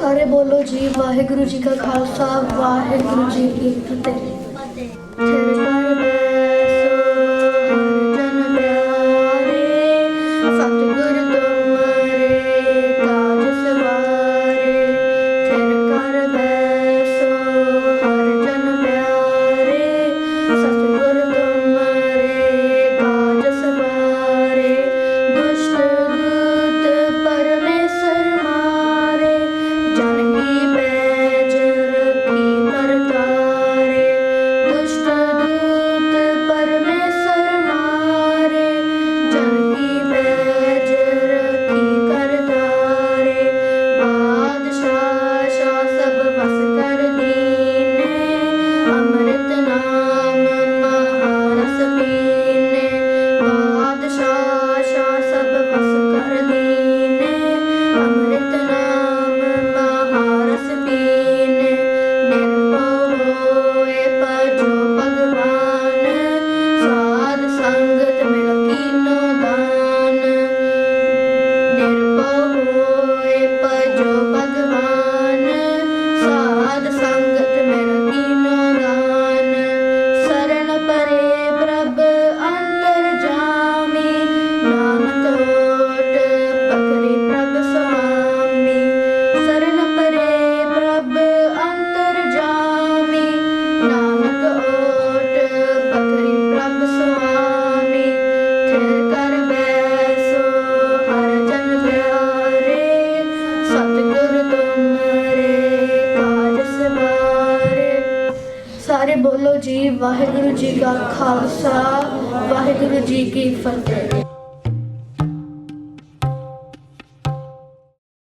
ਸਾਰੇ ਬੋਲੋ ਜੀ ਵਾਹਿਗੁਰੂ ਜੀ ਕਾ ਖਾਲਸਾ ਵਾਹਿਗੁਰੂ ਜੀ ਕੀ ਫਤਿਹ। ਬੋਲੋ ਜੀ ਵਾਹਿਗੁਰੂ ਜੀ ਕਾ ਖਾਲਸਾ ਵਾਹਿਗੁਰੂ ਜੀ ਕੀ ਫਤਿਹ।